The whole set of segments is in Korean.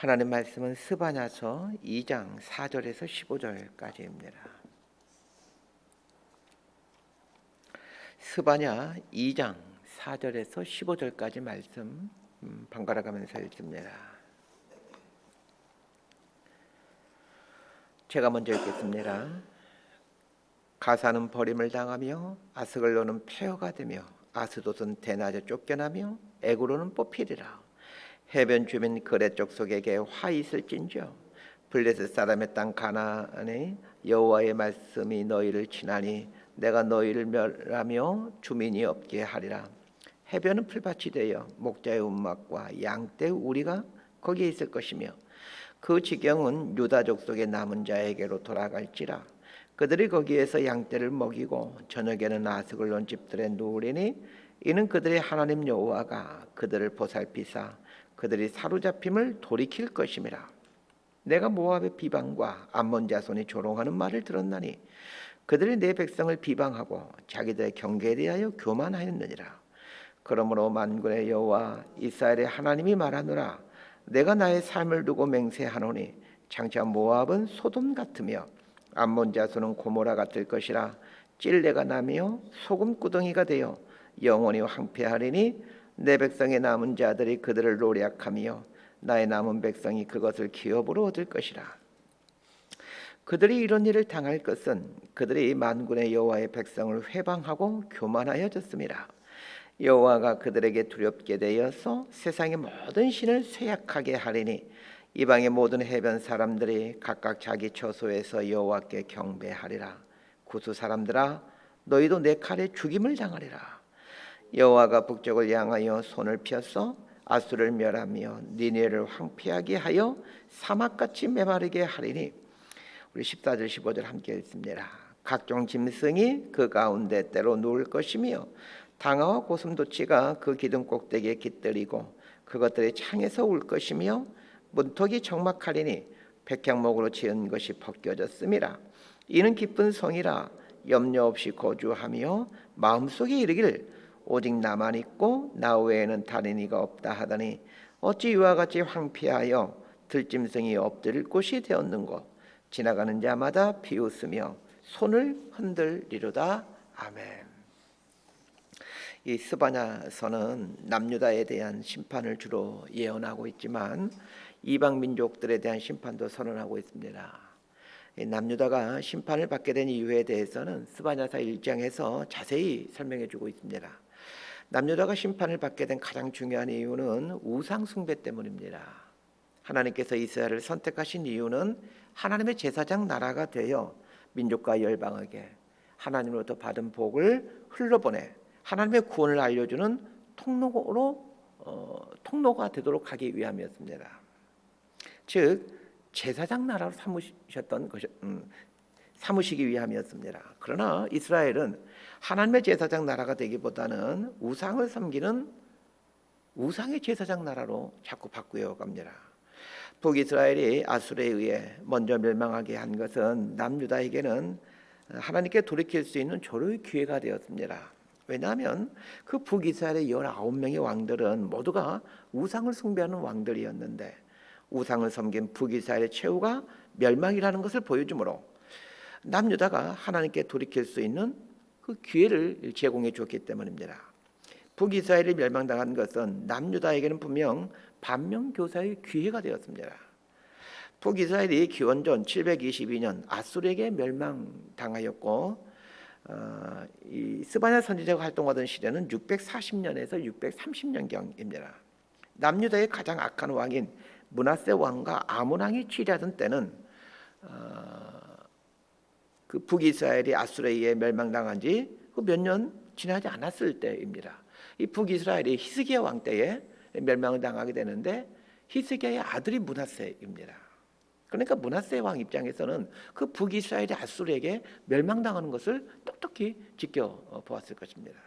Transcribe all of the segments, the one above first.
하나님 말씀은 스바냐서 2장 4절에서 15절까지입니다. 스바냐 2장 4절에서 15절까지 말씀 음, 번갈아 가면서 읽습니다. 제가 먼저 읽겠습니다. 가사는 버림을 당하며 아스글로는 폐허가 되며 아스돗은 대낮에 쫓겨나며 에구로는 뽑히리라. 해변 주민 거래 족속에게 화 있을진저 블레셋 사람의 땅 가나안에 여호와의 말씀이 너희를 지나니 내가 너희를 멸하며 주민이 없게 하리라. 해변은 풀밭이 되어 목자의 움막과 양떼 우리가 거기에 있을 것이며 그 지경은 유다 족 속의 남은 자에게로 돌아갈지라 그들이 거기에서 양떼를 먹이고 저녁에는 아스글 논 집들에 누우리니 이는 그들의 하나님 여호와가 그들을 보살피사 그들이 사로잡힘을 돌이킬 것임이라. 내가 모압의 비방과 암몬 자손이 조롱하는 말을 들었나니 그들이 내 백성을 비방하고 자기들의 경계에 대하여 교만하였느니라. 그러므로 만군의 여호와 이스라엘의 하나님이 말하노라. 내가 나의 삶을 두고 맹세하노니 장차 모압은 소돔 같으며 암몬 자손은 고모라 같을 것이라. 찔레가 나며 소금 구덩이가 되어 영원히 황폐하리니 내 백성의 남은 자들이 그들을 노략하며 나의 남은 백성이 그것을 기업으로 얻을 것이라. 그들이 이런 일을 당할 것은 그들이 만군의 여호와의 백성을 회방하고 교만하여졌습니다. 여호와가 그들에게 두렵게 되어서 세상의 모든 신을 쇠약하게 하리니 이방의 모든 해변 사람들이 각각 자기 처소에서 여호와께 경배하리라. 구수 사람들아 너희도 내 칼에 죽임을 당하리라 여호와가 북쪽을 향하여 손을 펴서 아수를 멸하며 니네를 황폐하게 하여 사막같이 메마르게 하리니 우리 14절 15절 함께 읽습니다. 각종 짐승이 그 가운데 때로 누울 것이며 당아와 고슴도치가 그 기둥 꼭대기에 깃들이고 그것들이 창에서 울 것이며 문턱이 적막하리니 백향목으로 지은 것이 벗겨졌음이라 이는 기쁜 성이라 염려 없이 거주하며 마음속에 이르기를 오직 나만 있고 나 외에는 다른 이가 없다 하더니 어찌 이와 같이 황폐하여 들짐승이 엎드릴 곳이 되었는고 지나가는 자마다 비웃으며 손을 흔들리로다 아멘. 이 스바냐서는 남유다에 대한 심판을 주로 예언하고 있지만 이방 민족들에 대한 심판도 선언하고 있습니다. 이 남유다가 심판을 받게 된 이유에 대해서는 스바냐서 1장에서 자세히 설명해 주고 있습니다. 남유다가 심판을 받게 된 가장 중요한 이유는 우상 숭배 때문입니다. 하나님께서 이스라엘을 선택하신 이유는 하나님의 제사장 나라가 되어 민족과 열방에게 하나님으로부터 받은 복을 흘러보내 하나님의 구원을 알려주는 통로로 어, 통로가 되도록 하기 위함이었습니다. 즉 제사장 나라로 삼으셨던 것, 음, 삼으시기 위함이었습니다. 그러나 이스라엘은 하나님의 제사장 나라가 되기보다는 우상을 섬기는 우상의 제사장 나라로 자꾸 바꾸어 갑니다. 북이스라엘이 아수르에 의해 먼저 멸망하게 한 것은 남유다에게는 하나님께 돌이킬 수 있는 조로의 기회가 되었습니다. 왜냐하면 그 북이스라엘의 19명의 왕들은 모두가 우상을 숭배하는 왕들이었는데 우상을 섬긴 북이스라엘의 최후가 멸망이라는 것을 보여주므로 남유다가 하나님께 돌이킬 수 있는 그 기회를 제공해 줬기 때문입니다. 북이스라엘이 멸망당한 것은 남유다에게는 분명 반면교사의 기회가 되었습니다. 북이스라엘이 기원전 722년 아수르에게 멸망당하였고 어, 이 스바냐 선지자가 활동하던 시대는 640년에서 630년경입니다. 남유다의 가장 악한 왕인 문하세 왕과 아몬 왕이 치리하던 때는 어, 그 북이스라엘이 아수르에 멸망당한 지 몇 년 지나지 않았을 때입니다. 이 북이스라엘이 히스기야 왕 때에 멸망을 당하게 되는데 히스기야의 아들이 문하세입니다. 그러니까 문하세 왕 입장에서는 그 북이스라엘이 아수르에게 멸망당하는 것을 똑똑히 지켜 보았을 것입니다.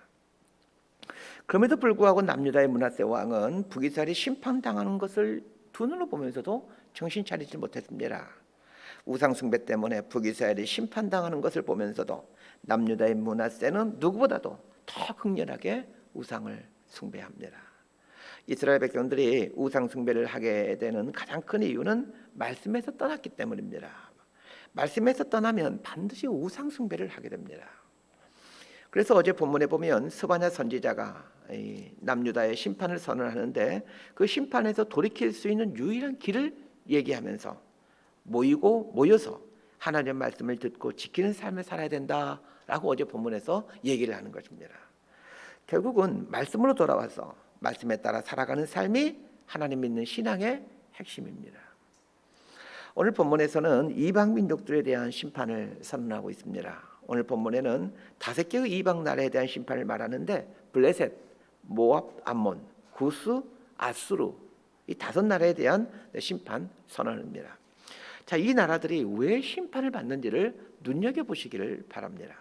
그럼에도 불구하고 남유다의 문하세 왕은 북이스라엘이 심판당하는 것을 두 눈으로 보면서도 정신 차리지 못했습니다. 우상 숭배 때문에 북이스라엘이 심판당하는 것을 보면서도 남유다의 문하세는 누구보다도 더 극렬하게 우상을 숭배합니다. 이스라엘 백성들이 우상 숭배를 하게 되는 가장 큰 이유는 말씀에서 떠났기 때문입니다. 말씀에서 떠나면 반드시 우상 숭배를 하게 됩니다. 그래서 어제 본문에 보면 스바냐 선지자가 이 남유다의 심판을 선언하는데 그 심판에서 돌이킬 수 있는 유일한 길을 얘기하면서 모이고 모여서 하나님의 말씀을 듣고 지키는 삶을 살아야 된다라고 어제 본문에서 얘기를 하는 것입니다. 결국은 말씀으로 돌아와서 말씀에 따라 살아가는 삶이 하나님 믿는 신앙의 핵심입니다. 오늘 본문에서는 이방 민족들에 대한 심판을 선언하고 있습니다. 오늘 본문에는 다섯 개의 이방 나라에 대한 심판을 말하는데 블레셋, 모압, 암몬, 구스, 아수르 이 다섯 나라에 대한 심판 선언입니다. 자, 이 나라들이 왜 심판을 받는지를 눈여겨 보시기를 바랍니다.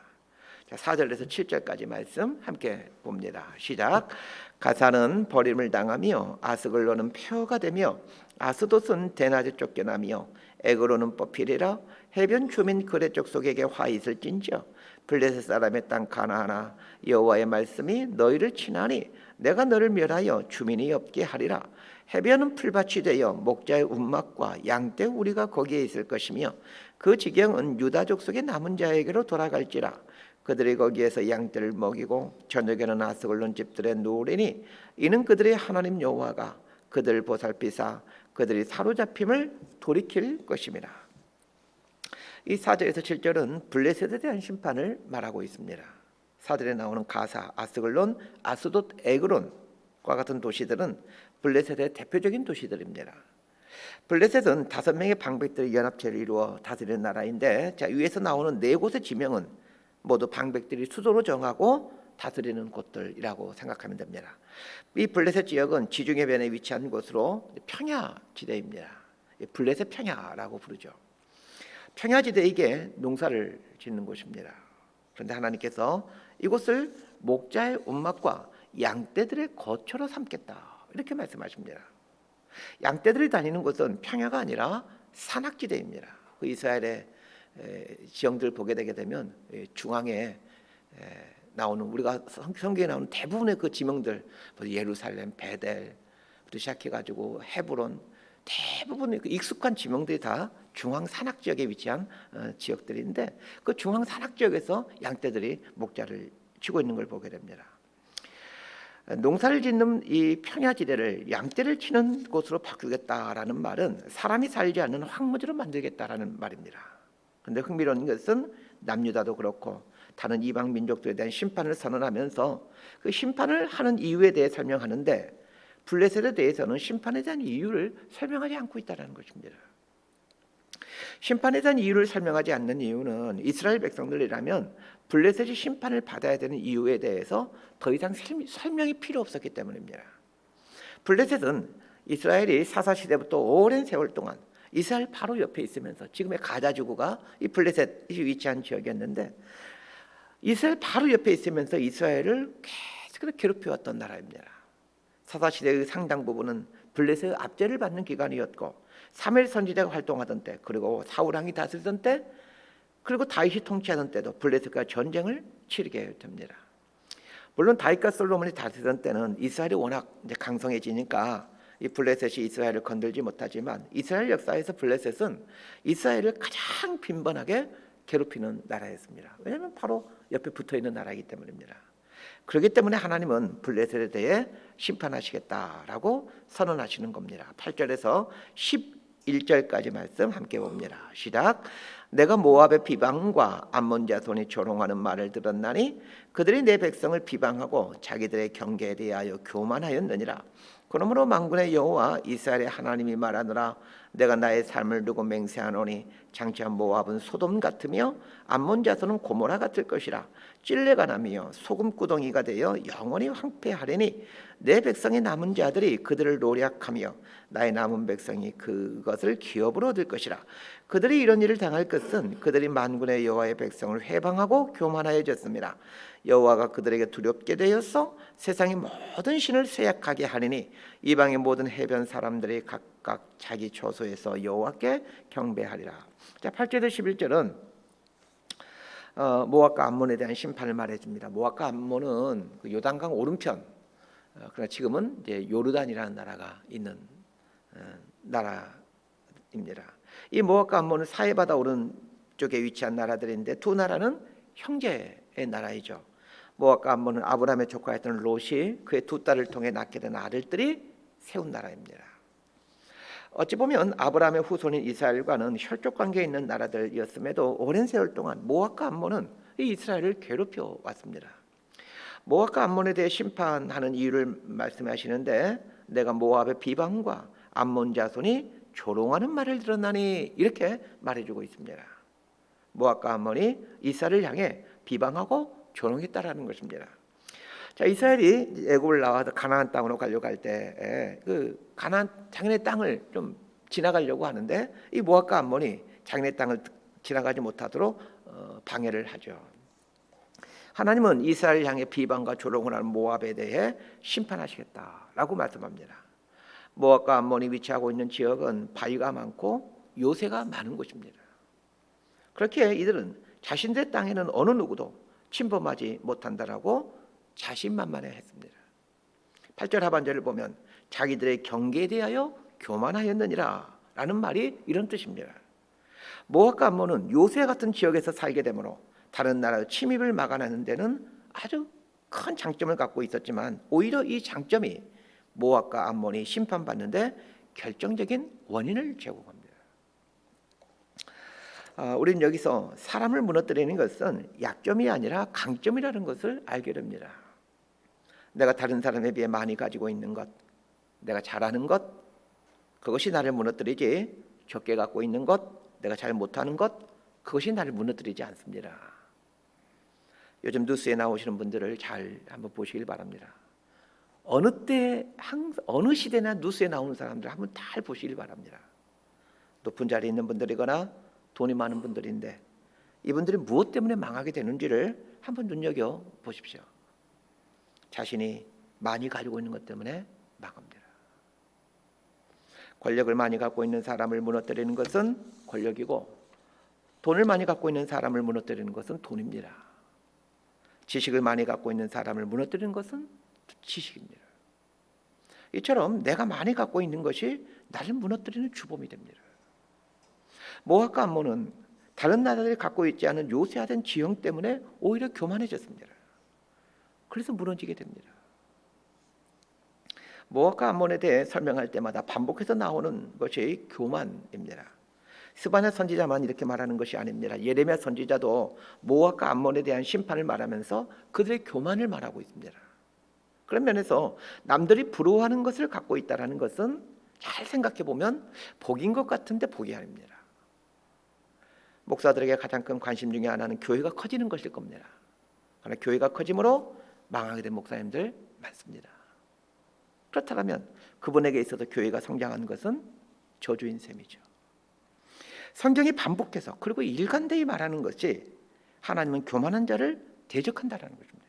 자, 4절에서 7절까지 말씀 함께 봅니다. 시작. 가사는 버림을 당하며 아스글로는 폐허가 되며 아스돗은 대낮에 쫓겨나며 에그로는 뽑히리라 해변 주민 그레 족속에게 화 있을진지어 블레셋 사람의 땅 가나하나 여호와의 말씀이 너희를 치나니 내가 너를 멸하여 주민이 없게 하리라 해변은 풀밭이 되어 목자의 움막과 양떼 우리가 거기에 있을 것이며 그 지경은 유다 족 속의 남은 자에게로 돌아갈지라 그들이 거기에서 양떼를 먹이고 저녁에는 아스글론 집들에 누우리니 이는 그들의 하나님 여호와가 그들 보살피사 그들이 사로잡힘을 돌이킬 것입니다. 이 4절에서 7절은 블레셋에 대한 심판을 말하고 있습니다. 4절에 나오는 가사, 아스글론, 아스돗, 에그론과 같은 도시들은 블레셋의 대표적인 도시들입니다. 블레셋은 다섯 명의 방백들의 연합체를 이루어 다스리는 나라인데 자 위에서 나오는 네 곳의 지명은 모두 방백들이 수도로 정하고 다스리는 곳들이라고 생각하면 됩니다. 이 블레셋 지역은 지중해 변에 위치한 곳으로 평야 지대입니다. 블레셋 평야라고 부르죠. 평야 지대에게 농사를 짓는 곳입니다. 그런데 하나님께서 이곳을 목자의 움막과 양떼들의 거처로 삼겠다 이렇게 말씀하십니다. 양떼들이 다니는 곳은 평야가 아니라 산악지대입니다. 그 이스라엘의 지형들 보게 되게 되면 중앙에 나오는 우리가 성경에 나오는 대부분의 그 지명들 예루살렘, 베델 부터 시작해 가지고 헤브론 대부분의 그 익숙한 지명들이 다 중앙 산악 지역에 위치한 어, 지역들인데 그 중앙 산악 지역에서 양떼들이 목자를 치고 있는 걸 보게 됩니다. 농사를 짓는 이 평야지대를 양떼를 치는 곳으로 바꾸겠다라는 말은 사람이 살지 않는 황무지로 만들겠다라는 말입니다. 근데 흥미로운 것은 남유다도 그렇고 다른 이방 민족들에 대한 심판을 선언하면서 그 심판을 하는 이유에 대해 설명하는데 블레셋에 대해서는 심판에 대한 이유를 설명하지 않고 있다는 것입니다. 심판에 대한 이유를 설명하지 않는 이유는 이스라엘 백성들이라면 블레셋이 심판을 받아야 되는 이유에 대해서 더 이상 설명이 필요 없었기 때문입니다. 블레셋은 이스라엘이 사사 시대부터 오랜 세월 동안 이스라엘 바로 옆에 있으면서 지금의 가자 지구가 이 블레셋이 위치한 지역이었는데 이스라엘 바로 옆에 있으면서 이스라엘을 계속 괴롭혀왔던 나라입니다. 사사 시대의 상당 부분은 블레셋의 압제를 받는 기간이었고 사멜 선지자가 활동하던 때 그리고 사울 왕이 다스리던 때 그리고 다윗이 통치하던 때도 블레셋과 전쟁을 치르게 됩니다. 물론 다윗과 솔로몬이 다스리던 때는 이스라엘이 워낙 강성해지니까 이 블레셋이 이스라엘을 건들지 못하지만 이스라엘 역사에서 블레셋은 이스라엘을 가장 빈번하게 괴롭히는 나라였습니다. 왜냐하면 바로 옆에 붙어 있는 나라이기 때문입니다. 그렇기 때문에 하나님은 블레셋에 대해 심판하시겠다라고 선언하시는 겁니다. 8절에서 11절까지 말씀 함께 봅니다. 시작. 내가 모압의 비방과 암몬 자손이 조롱하는 말을 들었나니 그들이 내 백성을 비방하고 자기들의 경계에 대하여 교만하였느니라. 그러므로 만군의 여호와 이스라엘의 하나님이 말하노라 내가 나의 삶을 두고 맹세하노니 장차 모압은 소돔 같으며 암몬 자손은 고모라 같을 것이라. 찔레가 나며 소금 구덩이가 되어 영원히 황폐하리니 내 백성의 남은 자들이 그들을 노략하며 나의 남은 백성이 그것을 기업으로 얻을 것이라. 그들이 이런 일을 당할 것은 그들이 만군의 여호와의 백성을 회방하고 교만하여졌습니다 여호와가 그들에게 두렵게 되었어 세상의 모든 신을 쇠약하게 하리니 이방의 모든 해변 사람들이 각각 자기 초소에서 여호와께 경배하리라. 자, 8절에서 11절은 어, 모압과 암몬에 대한 심판을 말해 줍니다. 모압과 암몬은 그 요단강 오른편 어, 그러나 지금은 이제 요르단이라는 나라가 있는 어, 나라입니다. 이 모압과 암몬은 사해바다 오른 쪽에 위치한 나라들인데 두 나라는 형제의 나라이죠. 모압과 암몬은 아브라함의 조카였던 롯이 그의 두 딸을 통해 낳게 된 아들들이 세운 나라입니다. 어찌 보면 아브라함의 후손인 이스라엘과는 혈족 관계에 있는 나라들이었음에도 오랜 세월 동안 모압과 암몬은 이 이스라엘을 괴롭혀 왔습니다. 모압과 암몬에 대해 심판하는 이유를 말씀하시는데 내가 모압의 비방과 암몬 자손이 조롱하는 말을 들었나니 이렇게 말해주고 있습니다. 모압과 암몬이 이스라엘을 향해 비방하고 조롱했다라는 것입니다. 자 이스라엘이 애굽을 나와서 가나안 땅으로 가려고 할 때 그 가나안 자기네 땅을 좀 지나가려고 하는데 이 모압과 암몬이 자기네 땅을 지나가지 못하도록 어, 방해를 하죠. 하나님은 이스라엘 향해 비방과 조롱을 하는 모압에 대해 심판하시겠다라고 말씀합니다. 모압과 암몬이 위치하고 있는 지역은 바위가 많고 요새가 많은 곳입니다. 그렇게 이들은 자신들 땅에는 어느 누구도 침범하지 못한다라고 자신만만해 했습니다. 8절 하반절을 보면 자기들의 경계에 대하여 교만하였느니라 라는 말이 이런 뜻입니다. 모압과 암몬은 요새 같은 지역에서 살게 되므로 다른 나라의 침입을 막아내는 데는 아주 큰 장점을 갖고 있었지만 오히려 이 장점이 모압과 암몬이 심판받는데 결정적인 원인을 제공합니다. 아, 우리는 여기서 사람을 무너뜨리는 것은 약점이 아니라 강점이라는 것을 알게 됩니다. 내가 다른 사람에 비해 많이 가지고 있는 것, 내가 잘하는 것, 그것이 나를 무너뜨리지 적게 갖고 있는 것, 내가 잘 못하는 것, 그것이 나를 무너뜨리지 않습니다. 요즘 뉴스에 나오시는 분들을 잘 한번 보시길 바랍니다. 어느 때, 어느 시대나 뉴스에 나오는 사람들 한번 잘 보시길 바랍니다. 높은 자리에 있는 분들이거나 돈이 많은 분들인데 이분들이 무엇 때문에 망하게 되는지를 한번 눈여겨 보십시오. 자신이 많이 가지고 있는 것 때문에 망합니다. 권력을 많이 갖고 있는 사람을 무너뜨리는 것은 권력이고 돈을 많이 갖고 있는 사람을 무너뜨리는 것은 돈입니다. 지식을 많이 갖고 있는 사람을 무너뜨리는 것은 지식입니다. 이처럼 내가 많이 갖고 있는 것이 나를 무너뜨리는 주범이 됩니다. 모압과 암몬은 다른 나라들이 갖고 있지 않은 요새화된 지형 때문에 오히려 교만해졌습니다. 그래서 무너지게 됩니다. 모압과 암몬에 대해 설명할 때마다 반복해서 나오는 것이 교만입니다. 스바냐 선지자만 이렇게 말하는 것이 아닙니다. 예레미야 선지자도 모압과 암몬에 대한 심판을 말하면서 그들의 교만을 말하고 있습니다. 그런 면에서 남들이 부러워하는 것을 갖고 있다라는 것은 잘 생각해 보면 복인 것 같은데 복이 아닙니다. 목사들에게 가장 큰 관심 중에 하나는 교회가 커지는 것일 겁니다. 그러나 교회가 커짐으로 망하게 된 목사님들 많습니다. 그렇다면 그분에게 있어서 교회가 성장한 것은 저주인 셈이죠. 성경이 반복해서 그리고 일관되이 말하는 것이 하나님은 교만한 자를 대적한다라는 것입니다.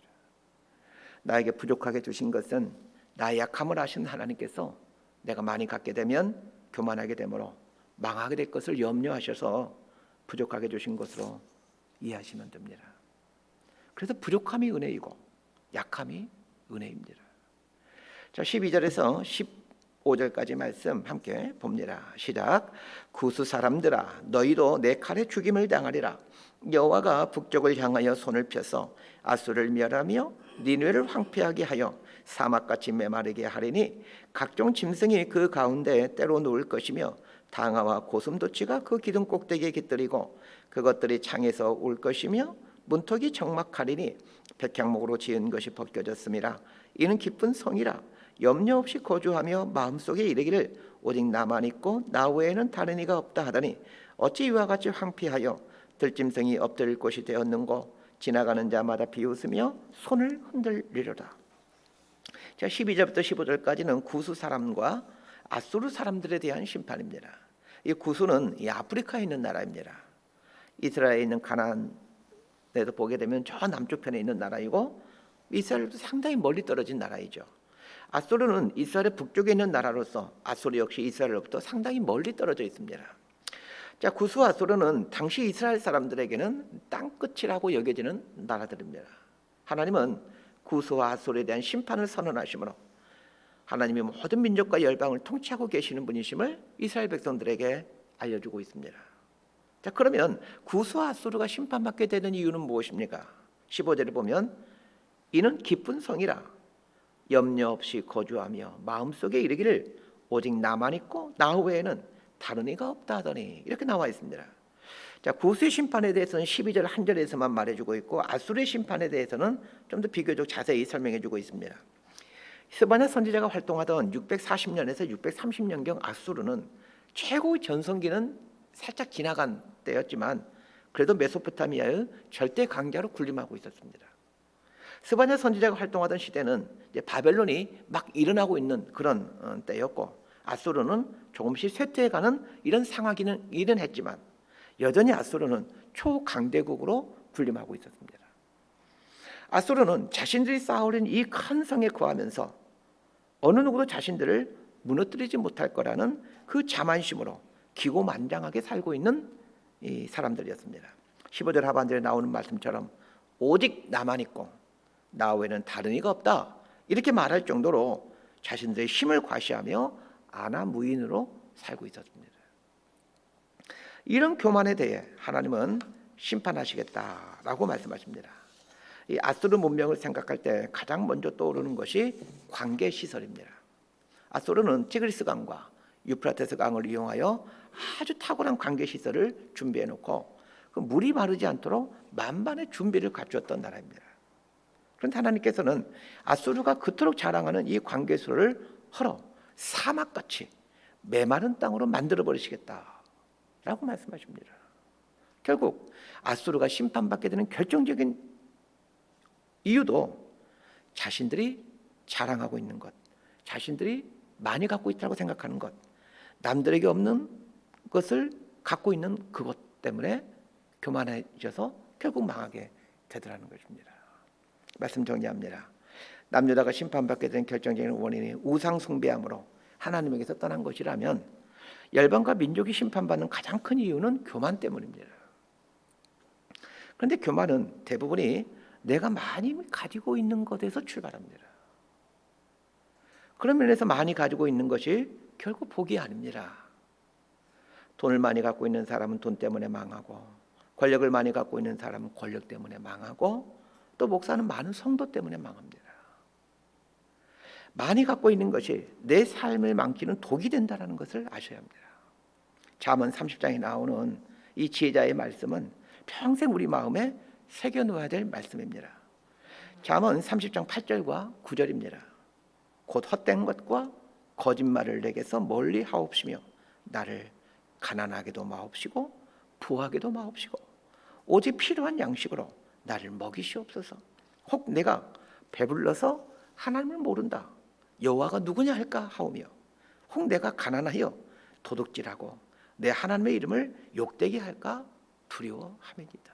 나에게 부족하게 주신 것은 나의 약함을 아신 하나님께서 내가 많이 갖게 되면 교만하게 되므로 망하게 될 것을 염려하셔서 부족하게 주신 것으로 이해하시면 됩니다. 그래서 부족함이 은혜이고 약함이 은혜입니다. 자, 12절에서 15절까지 말씀 함께 봅니다. 시작. 구수 사람들아 너희도 내 칼에 죽임을 당하리라. 여호와가 북쪽을 향하여 손을 펴서 아수를 멸하며 니누를 황폐하게 하여 사막같이 메마르게 하리니 각종 짐승이 그 가운데 때로 누울 것이며 당아와 고슴도치가 그 기둥 꼭대기에 깃들이고 그것들이 창에서 울 것이며 문턱이 적막하리니 백향목으로 지은 것이 벗겨졌습니다. 이는 기쁜 성이라 염려 없이 거주하며 마음속에 이르기를 오직 나만 있고 나 외에는 다른 이가 없다 하더니 어찌 이와 같이 황폐하여 들짐승이 엎드릴 곳이 되었는고 지나가는 자마다 비웃으며 손을 흔들리려다. 자 12절부터 15절까지는 구수 사람과 아수르 사람들에 대한 심판입니다. 이 구수는 이 아프리카에 있는 나라입니다. 이스라엘에 있는 가나안에도 보게 되면 저 남쪽 편에 있는 나라이고 이스라엘도 상당히 멀리 떨어진 나라이죠. 아수르는 이스라엘 북쪽에 있는 나라로서 아수르 역시 이스라엘로부터 상당히 멀리 떨어져 있습니다. 자, 구수 아수르는 당시 이스라엘 사람들에게는 땅 끝이라고 여겨지는 나라들입니다. 하나님은 구수와 아수르에 대한 심판을 선언하시므로 하나님이 모든 민족과 열방을 통치하고 계시는 분이심을 이스라엘 백성들에게 알려주고 있습니다. 자 그러면 구스와 아수르가 심판받게 되는 이유는 무엇입니까? 15절을 보면 이는 기쁜 성이라 염려 없이 거주하며 마음속에 이르기를 오직 나만 있고 나 외에는 다른 이가 없다 하더니 이렇게 나와 있습니다. 자 구스의 심판에 대해서는 12절 한 절에서만 말해주고 있고 아수르의 심판에 대해서는 좀 더 비교적 자세히 설명해주고 있습니다. 스바냐 선지자가 활동하던 640년에서 630년경 아수르는 최고의 전성기는 살짝 지나간 때였지만 그래도 메소포타미아의 절대 강자로 군림하고 있었습니다. 스바냐 선지자가 활동하던 시대는 바벨론이 막 일어나고 있는 그런 어, 때였고 아수르는 조금씩 쇠퇴해가는 이런 상황이는 일은 했지만 여전히 아수르는 초강대국으로 군림하고 있었습니다. 아수르는 자신들이 쌓아올린 이 큰 성에 거하면서 어느 누구도 자신들을 무너뜨리지 못할 거라는 그 자만심으로 기고만장하게 살고 있는 이 사람들이었습니다. 15절 하반절에 나오는 말씀처럼 오직 나만 있고 나 외에는 다른 이가 없다 이렇게 말할 정도로 자신들의 힘을 과시하며 아나무인으로 살고 있었습니다. 이런 교만에 대해 하나님은 심판하시겠다라고 말씀하십니다. 이 아수르 문명을 생각할 때 가장 먼저 떠오르는 것이 관계 시설입니다. 아수르는 티그리스 강과 유프라테스 강을 이용하여 아주 탁월한 관계 시설을 준비해 놓고 그 물이 마르지 않도록 만반의 준비를 갖추었던 나라입니다. 그런데 하나님께서는 아수르가 그토록 자랑하는 이 관계수를 헐어 사막같이 메마른 땅으로 만들어 버리시겠다라고 말씀하십니다. 결국 아수르가 심판받게 되는 결정적인 이유도 자신들이 자랑하고 있는 것, 자신들이 많이 갖고 있다고 생각하는 것, 남들에게 없는 것을 갖고 있는 그것 때문에 교만해져서 결국 망하게 되더라는 것입니다. 말씀 정리합니다. 남유다가 심판받게 된 결정적인 원인이 우상 숭배함으로 하나님에게서 떠난 것이라면 열방과 민족이 심판받는 가장 큰 이유는 교만 때문입니다. 그런데 교만은 대부분이 내가 많이 가지고 있는 것에서 출발합니다. 그런 면에서 많이 가지고 있는 것이 결국 복이 아닙니다. 돈을 많이 갖고 있는 사람은 돈 때문에 망하고 권력을 많이 갖고 있는 사람은 권력 때문에 망하고 또 목사는 많은 성도 때문에 망합니다. 많이 갖고 있는 것이 내 삶을 망치는 독이 된다는 것을 아셔야 합니다. 잠언 30장에 나오는 이 지혜자의 말씀은 평생 우리 마음에 새겨 놓아야 될 말씀입니다. 잠언 30장 8절과 9절입니다. 곧 헛된 것과 거짓말을 내게서 멀리 하옵시며 나를 가난하게도 마옵시고 부하게도 마옵시고 오직 필요한 양식으로 나를 먹이시옵소서. 혹 내가 배불러서 하나님을 모른다. 여호와가 누구냐 할까 하오며 혹 내가 가난하여 도둑질하고 내 하나님의 이름을 욕되게 할까 두려워함이니이다.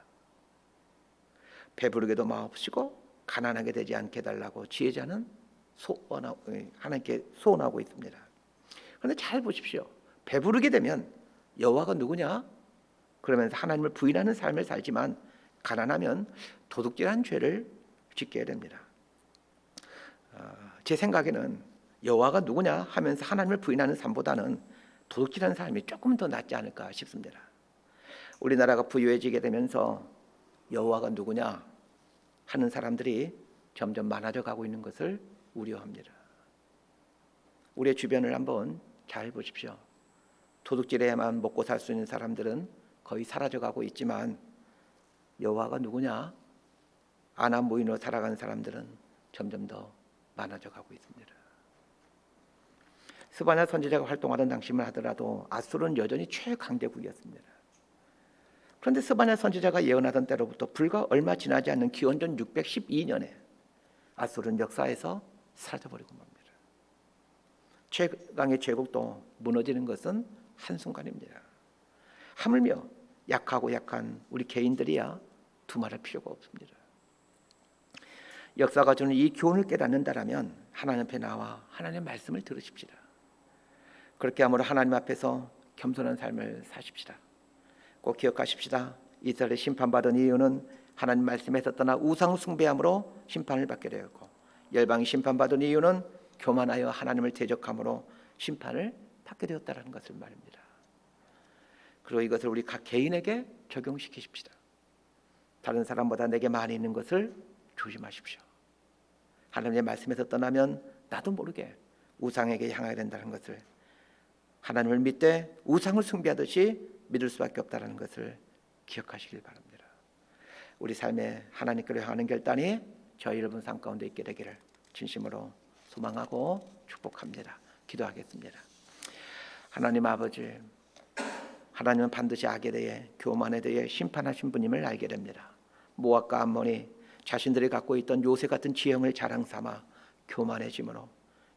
배부르게도 마옵시고 가난하게 되지 않게 달라고 지혜자는 소원하, 하나님께 소원하고 있습니다. 그런데 잘 보십시오. 배부르게 되면 여호와가 누구냐? 그러면서 하나님을 부인하는 삶을 살지만 가난하면 도둑질한 죄를 짓게 됩니다. 어, 제 생각에는 여호와가 누구냐 하면서 하나님을 부인하는 삶보다는 도둑질하는 삶이 조금 더 낫지 않을까 싶습니다. 우리나라가 부유해지게 되면서 여호와가 누구냐 하는 사람들이 점점 많아져 가고 있는 것을 우려합니다. 우리의 주변을 한번 잘 보십시오. 도둑질에만 먹고 살 수 있는 사람들은 거의 사라져 가고 있지만 여호와가 누구냐? 아나 무인으로 살아가는 사람들은 점점 더 많아져 가고 있습니다. 스바냐 선지자가 활동하던 당시만 하더라도 아수르는 여전히 최강대국이었습니다. 그런데 스바냐 선지자가 예언하던 때로부터 불과 얼마 지나지 않는 기원전 612년에 아수르는 역사에서 사라져 버리고 맙니다. 최강의 제국도 무너지는 것은 한순간입니다. 하물며 약하고 약한 우리 개인들이야 두말할 필요가 없습니다. 역사가 주는 이 교훈을 깨닫는다라면 하나님 앞에 나와 하나님의 말씀을 들으십시다. 그렇게 함으로 하나님 앞에서 겸손한 삶을 사십시다. 꼭 기억하십시다. 이스라엘이 심판받은 이유는 하나님 말씀에서 떠나 우상 숭배함으로 심판을 받게 되었고 열방이 심판받은 이유는 교만하여 하나님을 대적함으로 심판을 받게 되었다는 것을 말입니다. 그리고 이것을 우리 각 개인에게 적용시키십시다. 다른 사람보다 내게 많이 있는 것을 조심하십시오. 하나님의 말씀에서 떠나면 나도 모르게 우상에게 향하게 된다는 것을 하나님을 믿되 우상을 숭배하듯이 믿을 수밖에 없다는 것을 기억하시길 바랍니다. 우리 삶에 하나님께로 향하는 결단이 저희 여러분 삶 가운데 있게 되기를 진심으로 소망하고 축복합니다. 기도하겠습니다. 하나님 아버지, 하나님은 반드시 악에 대해 교만에 대해 심판하신 분임을 알게 됩니다. 모압과 암몬이 자신들이 갖고 있던 요새 같은 지형을 자랑 삼아 교만해짐으로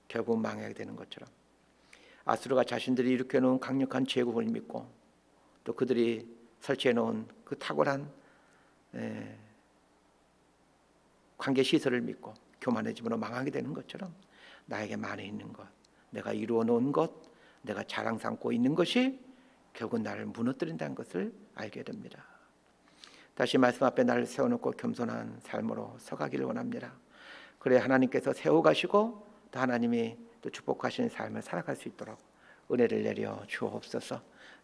결국 망하게 되는 것처럼 아수르가 자신들이 일으켜 놓은 강력한 제국을 믿고 또 그들이 설치해 놓은 그 탁월한 에, 관계 시설을 믿고 교만해짐으로 망하게 되는 것처럼 나에게 많이 있는 것, 내가 이루어 놓은 것, 내가 자랑 삼고 있는 것이 결국 나를 무너뜨린다는 것을 알게 됩니다. 다시 말씀 앞에 나를 세워놓고 겸손한 삶으로 서가기를 원합니다. 그래 하나님께서 세워가시고 또 하나님이 또 축복하시는 삶을 살아갈 수 있도록 은혜를 내려 주옵소서.